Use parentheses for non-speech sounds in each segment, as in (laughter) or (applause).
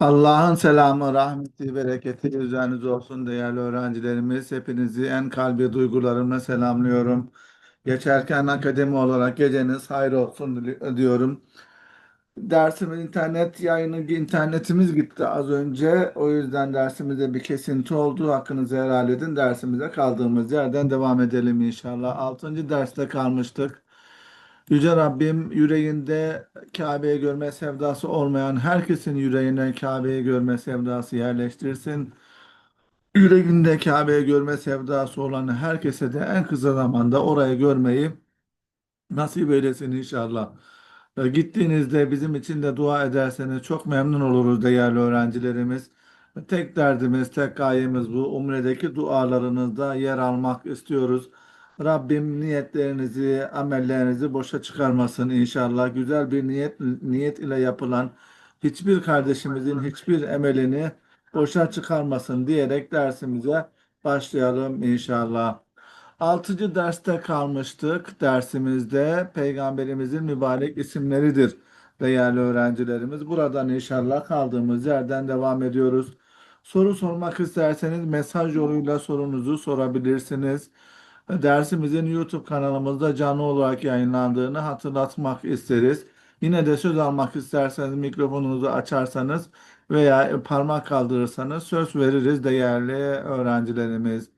Allah'ın selamı, rahmeti, bereketi üzerinize olsun değerli öğrencilerimiz. Hepinizi en kalbi duygularımla selamlıyorum. Geçerken akademi olarak geceniz hayır olsun diyorum. Dersimiz internet yayını, internetimiz gitti az önce. O yüzden dersimizde bir kesinti oldu. Hakkınızı helal edin. Dersimize kaldığımız yerden devam edelim inşallah. Altıncı derste kalmıştık. Yüce Rabbim yüreğinde Kabe'yi görme sevdası olmayan herkesin yüreğine Kabe'yi görme sevdası yerleştirsin. Yüreğinde Kabe'yi görme sevdası olan herkese de en kısa zamanda orayı görmeyi nasip eylesin inşallah. Gittiğinizde bizim için de dua ederseniz çok memnun oluruz değerli öğrencilerimiz. Tek derdimiz, tek gayemiz bu. Umre'deki dualarınızda yer almak istiyoruz. Rabbim niyetlerinizi, amellerinizi boşa çıkarmasın inşallah. Güzel bir niyet niyet ile yapılan hiçbir kardeşimizin hiçbir emelini boşa çıkarmasın diyerek dersimize başlayalım inşallah. Altıncı derste kalmıştık. Dersimizde Peygamberimizin mübarek isimleridir değerli öğrencilerimiz. Buradan inşallah kaldığımız yerden devam ediyoruz. Soru sormak isterseniz mesaj yoluyla sorunuzu sorabilirsiniz. Dersimizin YouTube kanalımızda canlı olarak yayınlandığını hatırlatmak isteriz. Yine de söz almak isterseniz mikrofonunuzu açarsanız veya parmak kaldırırsanız söz veririz değerli öğrencilerimiz.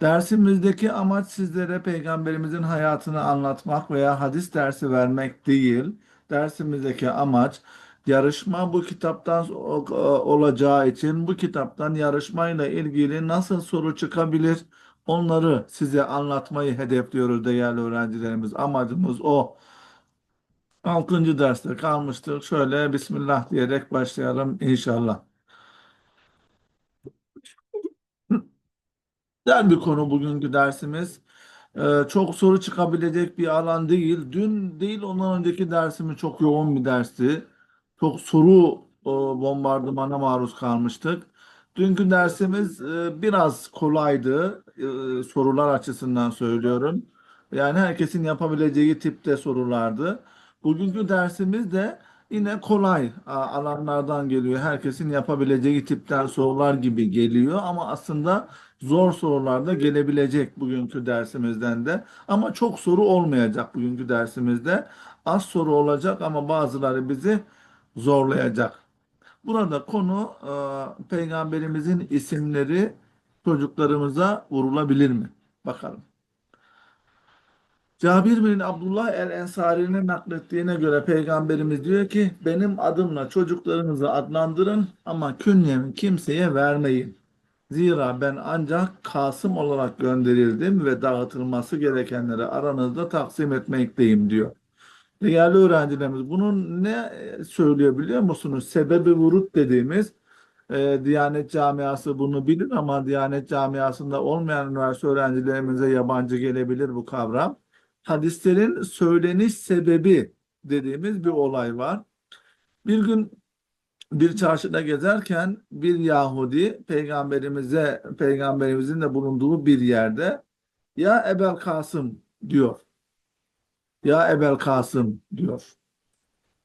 Dersimizdeki amaç sizlere peygamberimizin hayatını anlatmak veya hadis dersi vermek değil. Dersimizdeki amaç yarışma bu kitaptan olacağı için bu kitaptan yarışmayla ilgili nasıl soru çıkabilir onları size anlatmayı hedefliyoruz değerli öğrencilerimiz. Amacımız o. Altıncı derste kalmıştık. Şöyle Bismillah diyerek başlayalım inşallah. Güzel bir konu bugünkü dersimiz. Ee, çok soru çıkabilecek bir alan değil. Dün değil ondan önceki dersimiz çok yoğun bir dersti. Çok soru e, bombardımana maruz kalmıştık. Dünkü dersimiz e, biraz kolaydı. E, sorular açısından söylüyorum. Yani herkesin yapabileceği tipte sorulardı. Bugünkü dersimiz de yine kolay alanlardan geliyor. Herkesin yapabileceği tipten sorular gibi geliyor ama aslında zor sorular da gelebilecek bugünkü dersimizden de. Ama çok soru olmayacak bugünkü dersimizde. Az soru olacak ama bazıları bizi zorlayacak. Burada konu e, peygamberimizin isimleri çocuklarımıza vurulabilir mi? Bakalım. Cabir bin Abdullah el-Ensari'nin naklettiğine göre peygamberimiz diyor ki benim adımla çocuklarınızı adlandırın ama künyemi kimseye vermeyin. Zira ben ancak Kasım olarak gönderildim ve dağıtılması gerekenleri aranızda taksim etmekteyim diyor. Değerli öğrencilerimiz bunun ne söylüyor biliyor musunuz? Sebebi vurut dediğimiz e, Diyanet camiası bunu bilir ama Diyanet camiasında olmayan üniversite öğrencilerimize yabancı gelebilir bu kavram. Hadislerin söyleniş sebebi dediğimiz bir olay var. Bir gün bir çarşıda gezerken bir Yahudi peygamberimize peygamberimizin de bulunduğu bir yerde ya Ebel Kasım diyor. Ya Ebel Kasım diyor.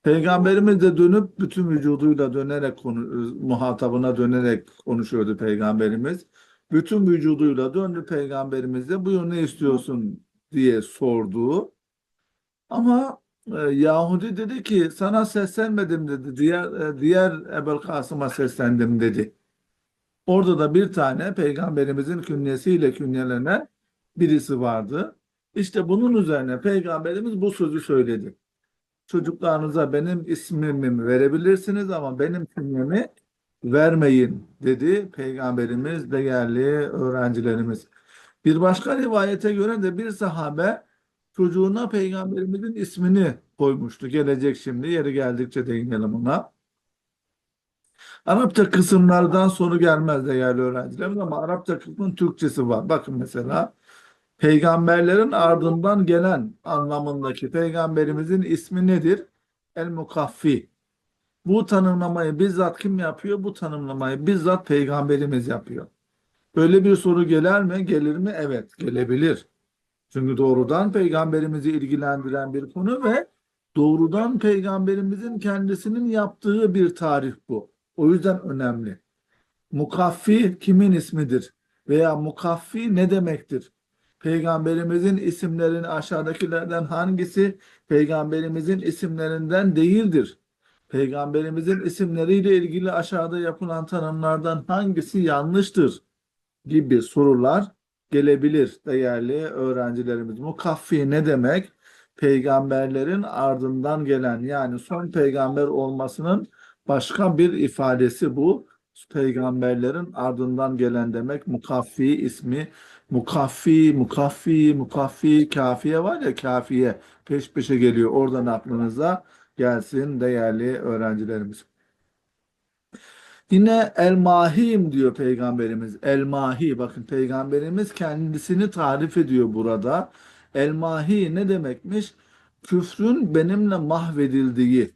Peygamberimiz de dönüp bütün vücuduyla dönerek konu, muhatabına dönerek konuşuyordu peygamberimiz. Bütün vücuduyla döndü peygamberimiz de buyur ne istiyorsun diye sordu. Ama e, Yahudi dedi ki sana seslenmedim dedi. Diğer e, diğer Ebel Kasım'a seslendim dedi. Orada da bir tane peygamberimizin künyesiyle künyelenen birisi vardı. İşte bunun üzerine peygamberimiz bu sözü söyledi. Çocuklarınıza benim ismimi verebilirsiniz ama benim künyemi vermeyin dedi peygamberimiz değerli öğrencilerimiz. Bir başka rivayete göre de bir sahabe çocuğuna peygamberimizin ismini koymuştu. Gelecek şimdi yeri geldikçe değinelim ona. Arapça kısımlardan soru gelmez değerli öğrencilerimiz ama Arapça kısmın Türkçesi var. Bakın mesela peygamberlerin ardından gelen anlamındaki peygamberimizin ismi nedir? El Mukaffi. Bu tanımlamayı bizzat kim yapıyor? Bu tanımlamayı bizzat peygamberimiz yapıyor. Böyle bir soru gelir mi? Gelir mi? Evet, gelebilir. Çünkü doğrudan peygamberimizi ilgilendiren bir konu ve doğrudan peygamberimizin kendisinin yaptığı bir tarif bu. O yüzden önemli. Mukaffi kimin ismidir? Veya mukaffi ne demektir? Peygamberimizin isimlerini aşağıdakilerden hangisi peygamberimizin isimlerinden değildir? Peygamberimizin isimleriyle ilgili aşağıda yapılan tanımlardan hangisi yanlıştır? gibi sorular gelebilir değerli öğrencilerimiz. Mukaffi ne demek? Peygamberlerin ardından gelen yani son peygamber olmasının başka bir ifadesi bu. Peygamberlerin ardından gelen demek mukaffi ismi mukaffi mukaffi mukaffi kafiye var ya kafiye peş peşe geliyor oradan aklınıza gelsin değerli öğrencilerimiz. Yine el mahim diyor peygamberimiz. El mahi bakın peygamberimiz kendisini tarif ediyor burada. El mahi ne demekmiş? Küfrün benimle mahvedildiği.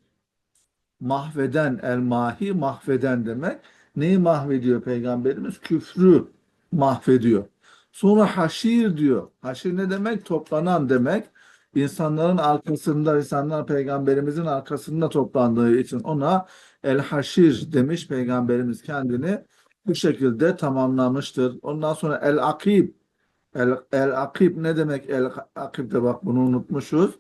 Mahveden el mahi mahveden demek. Neyi mahvediyor peygamberimiz? Küfrü mahvediyor. Sonra haşir diyor. Haşir ne demek? Toplanan demek. İnsanların arkasında, insanlar peygamberimizin arkasında toplandığı için ona El Haşir demiş peygamberimiz kendini bu şekilde tamamlamıştır. Ondan sonra El Akib El, El Akib ne demek? El Akib de bak bunu unutmuşuz.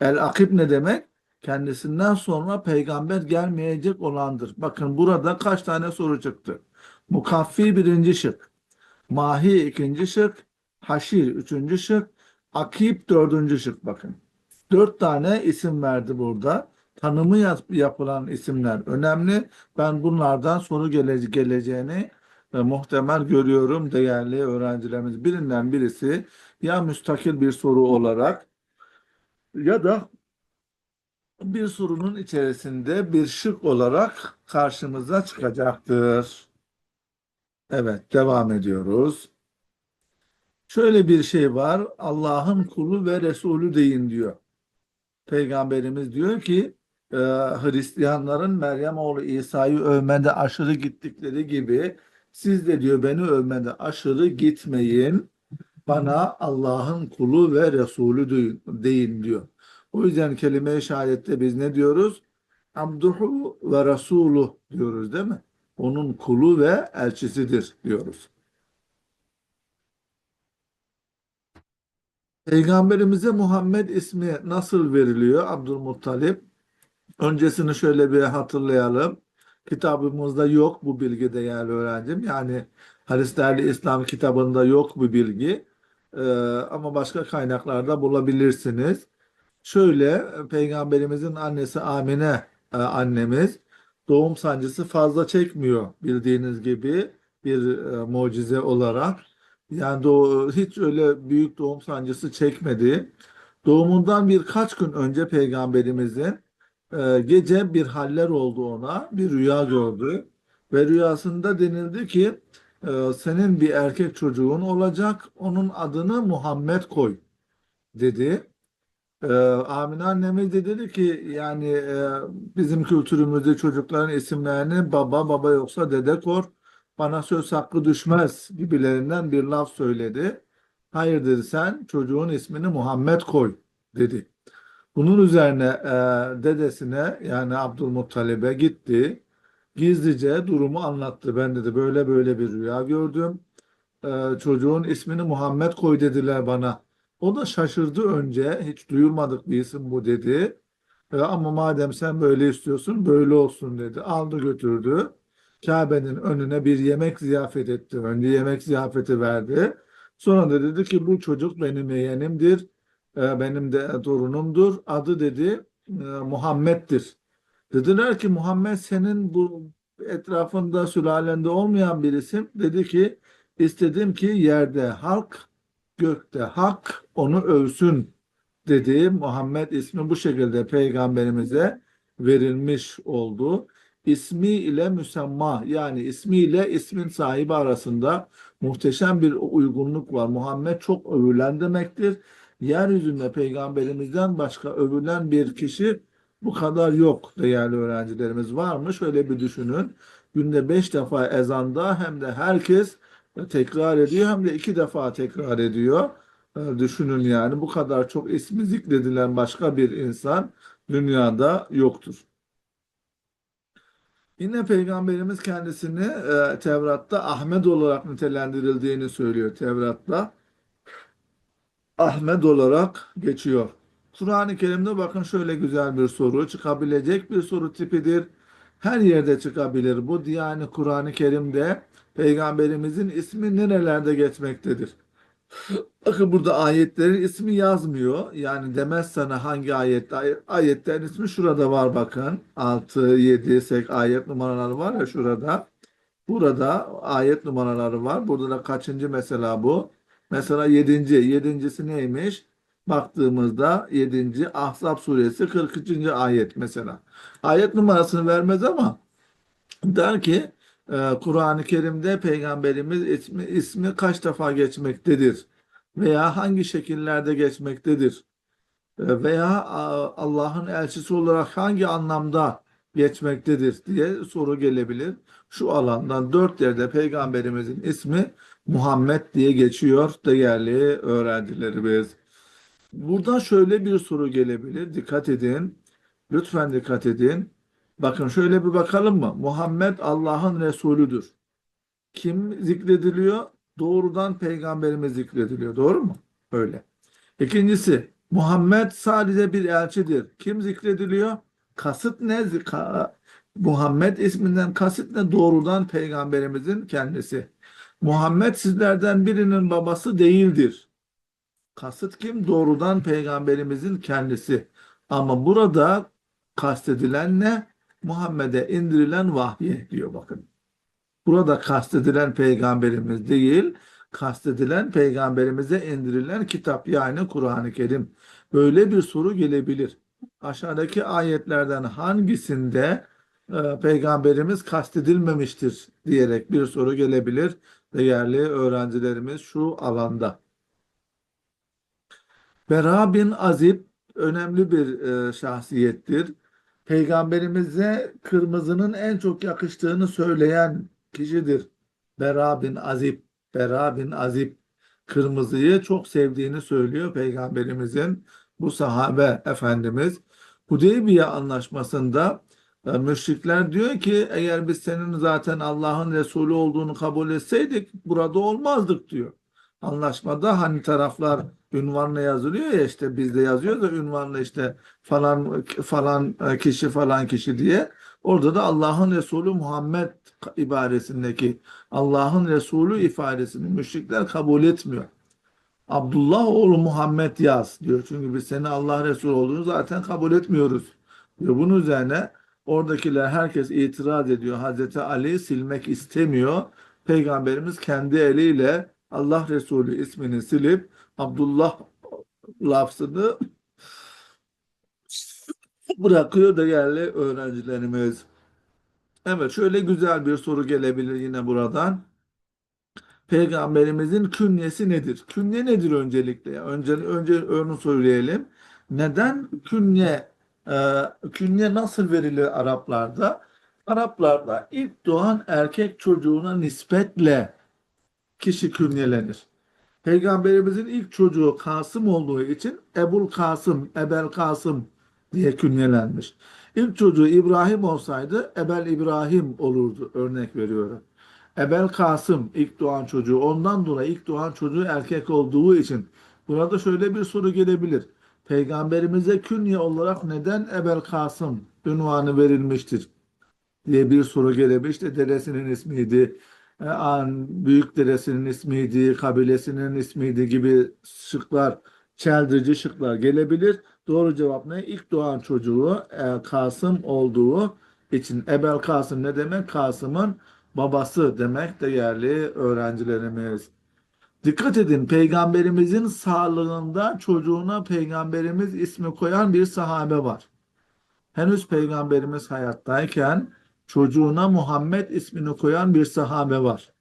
El Akib ne demek? Kendisinden sonra peygamber gelmeyecek olandır. Bakın burada kaç tane soru çıktı. Mukaffi birinci şık. Mahi ikinci şık. Haşir üçüncü şık. Akib dördüncü şık bakın. Dört tane isim verdi burada tanımı yap- yapılan isimler önemli. Ben bunlardan soru gele- geleceğini e, muhtemel görüyorum değerli öğrencilerimiz. Birinden birisi ya müstakil bir soru olarak ya da bir sorunun içerisinde bir şık olarak karşımıza çıkacaktır. Evet, devam ediyoruz. Şöyle bir şey var. Allah'ın kulu ve Resulü deyin diyor. Peygamberimiz diyor ki e, Hristiyanların Meryem oğlu İsa'yı övmede aşırı gittikleri gibi siz de diyor beni övmede aşırı gitmeyin. Bana Allah'ın kulu ve Resulü deyin, diyor. O yüzden kelime-i şehadette biz ne diyoruz? Abduhu ve Resuluh diyoruz değil mi? Onun kulu ve elçisidir diyoruz. Peygamberimize Muhammed ismi nasıl veriliyor? Abdülmuttalip. Öncesini şöyle bir hatırlayalım. Kitabımızda yok bu bilgi değerli öğrencim. Yani Hristiyanlı İslam kitabında yok bu bilgi. Ee, ama başka kaynaklarda bulabilirsiniz. Şöyle Peygamberimizin annesi Amine e, annemiz doğum sancısı fazla çekmiyor bildiğiniz gibi bir e, mucize olarak. Yani doğ, hiç öyle büyük doğum sancısı çekmedi. Doğumundan birkaç gün önce Peygamberimizin e, gece bir haller oldu ona, bir rüya gördü ve rüyasında denildi ki senin bir erkek çocuğun olacak, onun adını Muhammed koy dedi. E, Amine annemiz de dedi ki yani e, bizim kültürümüzde çocukların isimlerini baba baba yoksa dede kor bana söz hakkı düşmez gibilerinden bir laf söyledi. Hayır dedi sen çocuğun ismini Muhammed koy dedi. Bunun üzerine e, dedesine yani Abdülmuttalib'e gitti. Gizlice durumu anlattı. Ben dedi böyle böyle bir rüya gördüm. E, çocuğun ismini Muhammed koy dediler bana. O da şaşırdı önce. Hiç duyulmadık bir isim bu dedi. E, ama madem sen böyle istiyorsun böyle olsun dedi. Aldı götürdü. Kabe'nin önüne bir yemek ziyafet etti. Önce yemek ziyafeti verdi. Sonra da dedi ki bu çocuk benim yeğenimdir. E, benim de torunumdur. Adı dedi e, Muhammed'dir. Dediler ki Muhammed senin bu etrafında sülalende olmayan bir isim. Dedi ki istedim ki yerde halk gökte hak onu övsün dedi. Muhammed ismi bu şekilde peygamberimize verilmiş oldu. İsmi ile müsemma yani ismi ile ismin sahibi arasında muhteşem bir uygunluk var. Muhammed çok övülen demektir. Yeryüzünde peygamberimizden başka övülen bir kişi bu kadar yok değerli öğrencilerimiz var mı? Şöyle bir düşünün. Günde beş defa ezanda hem de herkes tekrar ediyor hem de iki defa tekrar ediyor. Düşünün yani bu kadar çok ismi zikredilen başka bir insan dünyada yoktur. Yine Peygamberimiz kendisini e, Tevrat'ta Ahmet olarak nitelendirildiğini söylüyor Tevrat'ta. Ahmet olarak geçiyor. Kur'an-ı Kerim'de bakın şöyle güzel bir soru çıkabilecek bir soru tipidir. Her yerde çıkabilir. Bu yani Kur'an-ı Kerim'de Peygamberimizin ismi nerelerde geçmektedir? (laughs) Bakın burada ayetlerin ismi yazmıyor. Yani demez sana hangi ayet. Ay- Ayetlerin ismi şurada var bakın. 6, 7, 8 ayet numaraları var ya şurada. Burada ayet numaraları var. Burada da kaçıncı mesela bu? Mesela yedinci. Yedincisi neymiş? Baktığımızda yedinci Ahzab suresi 40. ayet mesela. Ayet numarasını vermez ama der ki e, Kur'an-ı Kerim'de Peygamberimiz ismi, ismi kaç defa geçmektedir? Veya hangi şekillerde geçmektedir? E, Veya Allah'ın elçisi olarak hangi anlamda geçmektedir diye soru gelebilir. Şu alandan dört yerde Peygamberimizin ismi Muhammed diye geçiyor değerli öğrencilerimiz. Buradan şöyle bir soru gelebilir. Dikkat edin. Lütfen dikkat edin. Bakın şöyle bir bakalım mı? Muhammed Allah'ın Resulüdür. Kim zikrediliyor? Doğrudan peygamberimiz zikrediliyor. Doğru mu? Öyle. İkincisi, Muhammed sadece bir elçidir. Kim zikrediliyor? Kasıt ne? Muhammed isminden kasıt ne? Doğrudan peygamberimizin kendisi. Muhammed sizlerden birinin babası değildir. Kasıt kim? Doğrudan peygamberimizin kendisi. Ama burada kastedilen ne? Muhammed'e indirilen vahye diyor bakın. Burada kastedilen peygamberimiz değil, kastedilen peygamberimize indirilen kitap yani Kur'an-ı Kerim. Böyle bir soru gelebilir. Aşağıdaki ayetlerden hangisinde e, peygamberimiz kastedilmemiştir diyerek bir soru gelebilir değerli öğrencilerimiz şu alanda. Bera bin Azib önemli bir e, şahsiyettir. Peygamberimize kırmızının en çok yakıştığını söyleyen kişidir. Bera bin Azib. Bera bin Azib kırmızıyı çok sevdiğini söylüyor Peygamberimizin bu sahabe efendimiz. Hudeybiye anlaşmasında e, müşrikler diyor ki eğer biz senin zaten Allah'ın Resulü olduğunu kabul etseydik burada olmazdık diyor. Anlaşmada hani taraflar ünvanla yazılıyor ya işte bizde yazıyor da ünvanla işte falan falan kişi falan kişi diye. Orada da Allah'ın Resulü Muhammed ibaresindeki Allah'ın Resulü ifadesini müşrikler kabul etmiyor. Abdullah oğlu Muhammed yaz diyor. Çünkü biz seni Allah Resulü olduğunu zaten kabul etmiyoruz diyor. Bunun üzerine oradakiler herkes itiraz ediyor. Hazreti Ali silmek istemiyor. Peygamberimiz kendi eliyle Allah Resulü ismini silip Abdullah lafzını bırakıyor değerli öğrencilerimiz. Evet şöyle güzel bir soru gelebilir yine buradan. Peygamberimizin künyesi nedir? Künye nedir öncelikle? Önce önce onu söyleyelim. Neden künye e, künye nasıl verilir Araplarda? Araplarda ilk doğan erkek çocuğuna nispetle kişi künyelenir. Peygamberimizin ilk çocuğu Kasım olduğu için Ebul Kasım, Ebel Kasım diye künyelenmiş. İlk çocuğu İbrahim olsaydı Ebel İbrahim olurdu. Örnek veriyorum. Ebel Kasım ilk doğan çocuğu. Ondan dolayı ilk doğan çocuğu erkek olduğu için. Burada şöyle bir soru gelebilir. Peygamberimize künye olarak neden Ebel Kasım ünvanı verilmiştir? diye bir soru gelebilir. İşte dedesinin ismiydi, an büyük dedesinin ismiydi, kabilesinin ismiydi gibi şıklar, çeldirici şıklar gelebilir. Doğru cevap ne? İlk doğan çocuğu e, Kasım olduğu için Ebel Kasım ne demek? Kasım'ın babası demek değerli öğrencilerimiz. Dikkat edin peygamberimizin sağlığında çocuğuna peygamberimiz ismi koyan bir sahabe var. Henüz peygamberimiz hayattayken çocuğuna Muhammed ismini koyan bir sahabe var.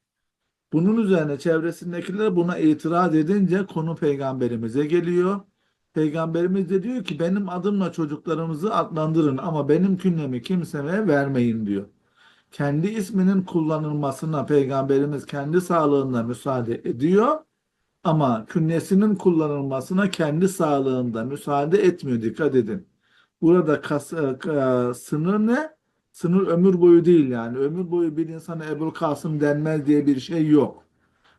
Bunun üzerine çevresindekiler buna itiraz edince konu peygamberimize geliyor. Peygamberimiz de diyor ki benim adımla çocuklarımızı adlandırın ama benim künyemi kimseye vermeyin diyor. Kendi isminin kullanılmasına peygamberimiz kendi sağlığında müsaade ediyor ama künyesinin kullanılmasına kendi sağlığında müsaade etmiyor. Dikkat edin. Burada kas, e, sınır ne? Sınır ömür boyu değil yani. Ömür boyu bir insana Ebul Kasım denmez diye bir şey yok.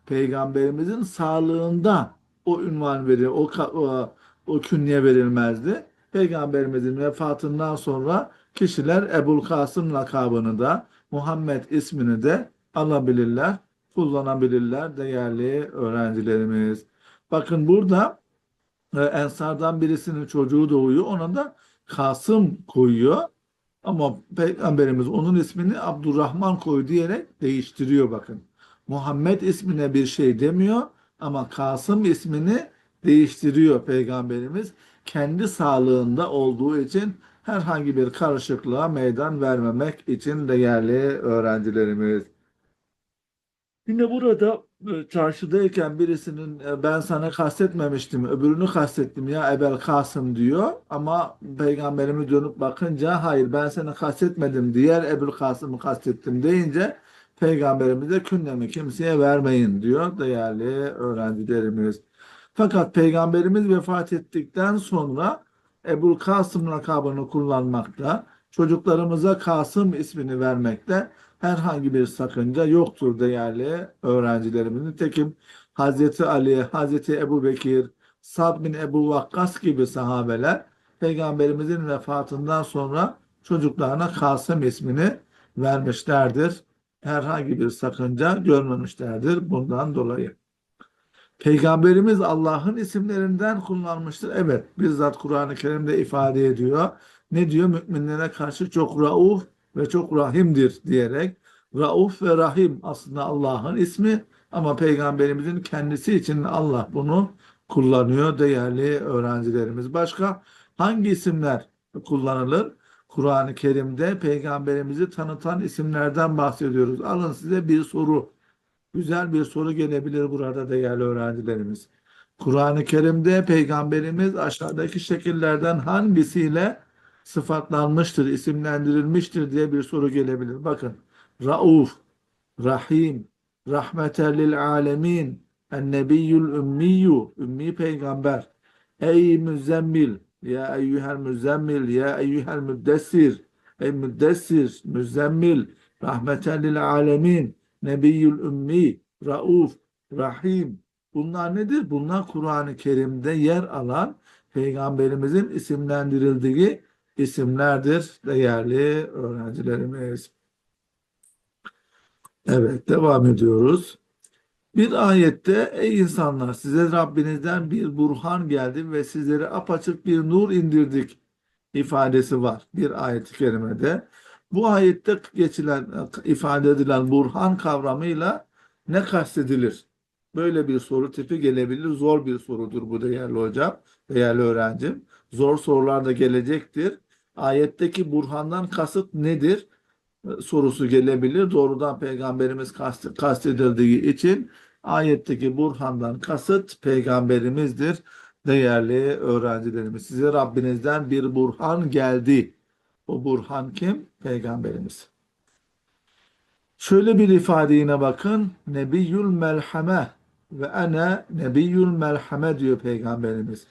Peygamberimizin sağlığında o ünvan verir, o, o, o künye verilmezdi. Peygamberimizin vefatından sonra kişiler Ebul Kasım lakabını da Muhammed ismini de alabilirler, kullanabilirler değerli öğrencilerimiz. Bakın burada e, Ensardan birisinin çocuğu doğuyor. Ona da Kasım koyuyor. Ama Peygamberimiz onun ismini Abdurrahman koy diyerek değiştiriyor bakın. Muhammed ismine bir şey demiyor ama Kasım ismini değiştiriyor Peygamberimiz. Kendi sağlığında olduğu için herhangi bir karışıklığa meydan vermemek için değerli öğrencilerimiz. Yine burada çarşıdayken birisinin e, ben sana kastetmemiştim, öbürünü kastettim ya Ebel Kasım diyor. Ama peygamberimiz dönüp bakınca hayır ben seni kastetmedim, diğer Ebul Kasım'ı kastettim deyince peygamberimize künnemi kimseye vermeyin diyor değerli öğrencilerimiz. Fakat peygamberimiz vefat ettikten sonra Ebul Kasım lakabını kullanmakta, çocuklarımıza Kasım ismini vermekte herhangi bir sakınca yoktur değerli öğrencilerimiz. Nitekim Hazreti Ali, Hazreti Ebu Bekir, Sad bin Ebu Vakkas gibi sahabeler Peygamberimizin vefatından sonra çocuklarına Kasım ismini vermişlerdir. Herhangi bir sakınca görmemişlerdir bundan dolayı. Peygamberimiz Allah'ın isimlerinden kullanmıştır. Evet, bizzat Kur'an-ı Kerim'de ifade ediyor. Ne diyor? Müminlere karşı çok rauf ve çok rahimdir diyerek. Rauf ve Rahim aslında Allah'ın ismi ama Peygamberimizin kendisi için Allah bunu kullanıyor değerli öğrencilerimiz. Başka hangi isimler kullanılır? Kur'an-ı Kerim'de Peygamberimizi tanıtan isimlerden bahsediyoruz. Alın size bir soru. Güzel bir soru gelebilir burada değerli öğrencilerimiz. Kur'an-ı Kerim'de Peygamberimiz aşağıdaki şekillerden hangisiyle sıfatlanmıştır, isimlendirilmiştir diye bir soru gelebilir. Bakın. Rauf, Rahim, Rahmeten lil alemin, Ennebiyyül ümmiyyu, ümmi peygamber. Ey müzzemmil, ya eyyühel müzzemmil, ya eyyühel müddessir, ey müddessir, müzzemmil, Rahmeten lil alemin, Nebiyyül ümmi, Rauf, Rahim. Bunlar nedir? Bunlar Kur'an-ı Kerim'de yer alan Peygamberimizin isimlendirildiği isimlerdir değerli öğrencilerimiz. Evet devam ediyoruz. Bir ayette ey insanlar size Rabbinizden bir burhan geldi ve sizlere apaçık bir nur indirdik ifadesi var bir ayet-i kerimede. Bu ayette geçilen ifade edilen burhan kavramıyla ne kastedilir? Böyle bir soru tipi gelebilir. Zor bir sorudur bu değerli hocam, değerli öğrencim. Zor sorular da gelecektir. Ayetteki burhandan kasıt nedir? sorusu gelebilir. Doğrudan peygamberimiz kast, kastedildiği için ayetteki burhandan kasıt peygamberimizdir. Değerli öğrencilerimiz size Rabbinizden bir burhan geldi. O burhan kim? Peygamberimiz. Şöyle bir ifade bakın. Nebiyyül melhame ve ene nebiyyül melhame diyor peygamberimiz.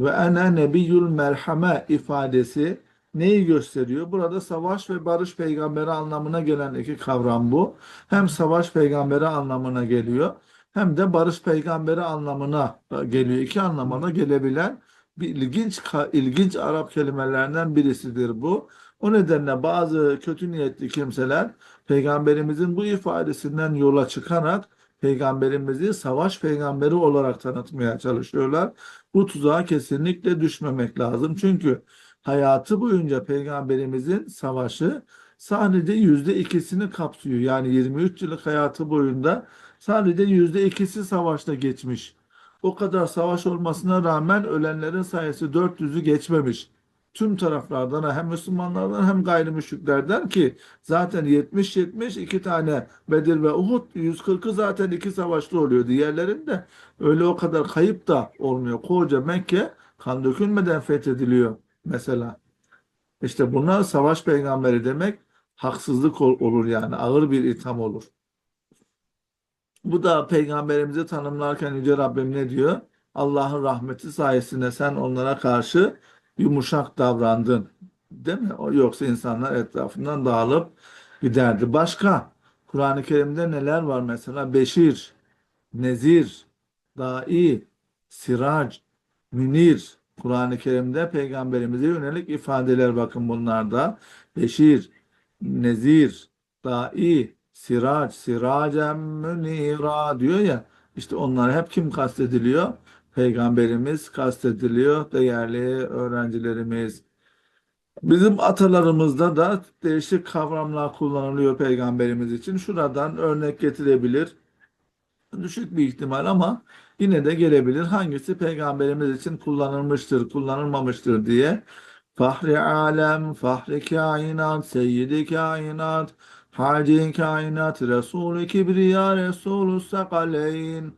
Ve ene nebiyyül merhame ifadesi neyi gösteriyor? Burada savaş ve barış peygamberi anlamına gelen iki kavram bu. Hem savaş peygamberi anlamına geliyor hem de barış peygamberi anlamına geliyor. İki anlamına gelebilen bir ilginç ilginç Arap kelimelerinden birisidir bu. O nedenle bazı kötü niyetli kimseler peygamberimizin bu ifadesinden yola çıkarak peygamberimizi savaş peygamberi olarak tanıtmaya çalışıyorlar. Bu tuzağa kesinlikle düşmemek lazım. Çünkü hayatı boyunca peygamberimizin savaşı sadece yüzde ikisini kapsıyor. Yani 23 yıllık hayatı boyunda sadece yüzde ikisi savaşta geçmiş. O kadar savaş olmasına rağmen ölenlerin sayısı 400'ü geçmemiş. Tüm taraflardan hem Müslümanlardan hem gayrimüşriklerden ki zaten 70-70 iki tane Bedir ve Uhud 140'ı zaten iki savaşta oluyor. Diğerlerinde öyle o kadar kayıp da olmuyor. Koca Mekke kan dökülmeden fethediliyor mesela. İşte bunlar savaş peygamberi demek haksızlık olur yani ağır bir itham olur. Bu da peygamberimizi tanımlarken Yüce Rabbim ne diyor? Allah'ın rahmeti sayesinde sen onlara karşı yumuşak davrandın değil mi? Yoksa insanlar etrafından dağılıp giderdi. Başka Kur'an-ı Kerim'de neler var mesela? Beşir, Nezir, Dai, Sirac, Münir. Kur'an-ı Kerim'de peygamberimize yönelik ifadeler bakın bunlarda. Beşir, Nezir, Dai, Sirac, Siracem Münira diyor ya. İşte onlar hep kim kastediliyor? Peygamberimiz kastediliyor değerli öğrencilerimiz. Bizim atalarımızda da değişik kavramlar kullanılıyor peygamberimiz için. Şuradan örnek getirebilir. Düşük bir ihtimal ama yine de gelebilir. Hangisi peygamberimiz için kullanılmıştır, kullanılmamıştır diye. Fahri alem, fahri kainat, seyyidi kainat, hadi kainat, Resul-i Kibriya, Resulü Sakaleyn,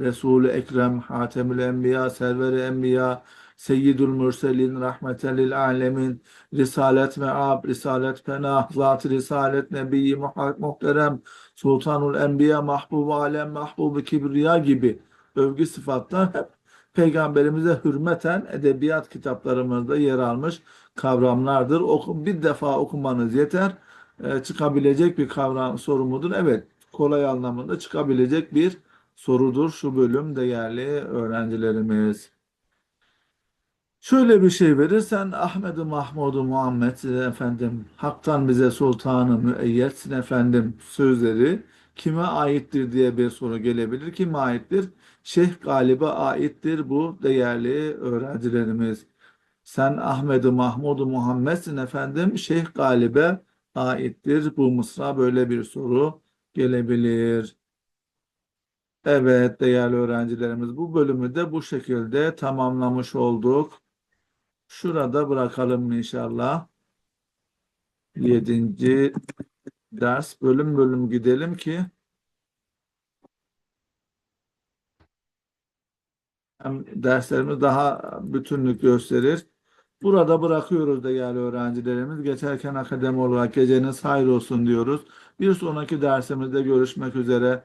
Resul-i Ekrem, Hatemül Enbiya, Server-i Enbiya, Seyyidül Mürselin, Rahmeten lil Alemin, Risalet Me'ab, Risalet Penah, Zat-ı Risalet Nebi Muhterem, Sultanul Enbiya, Mahbub Alem, Mahbub Kibriya gibi övgü sıfatlar hep peygamberimize hürmeten edebiyat kitaplarımızda yer almış kavramlardır. Oku, bir defa okumanız yeter. Ee, çıkabilecek bir kavram soru mudur? Evet, kolay anlamında çıkabilecek bir sorudur şu bölüm değerli öğrencilerimiz. Şöyle bir şey verirsen Ahmed-i Mahmud-u Muhammed efendim Hak'tan bize sultanı müeyyetsin efendim sözleri kime aittir diye bir soru gelebilir. Kime aittir? Şeyh Galip'e aittir bu değerli öğrencilerimiz. Sen Ahmed-i Mahmud-u Muhammed'sin efendim Şeyh Galip'e aittir. Bu mısra böyle bir soru gelebilir. Evet değerli öğrencilerimiz bu bölümü de bu şekilde tamamlamış olduk. Şurada bırakalım inşallah. Yedinci ders bölüm bölüm gidelim ki hem derslerimiz daha bütünlük gösterir. Burada bırakıyoruz değerli öğrencilerimiz. Geçerken akademi olarak geceniz hayır olsun diyoruz. Bir sonraki dersimizde görüşmek üzere.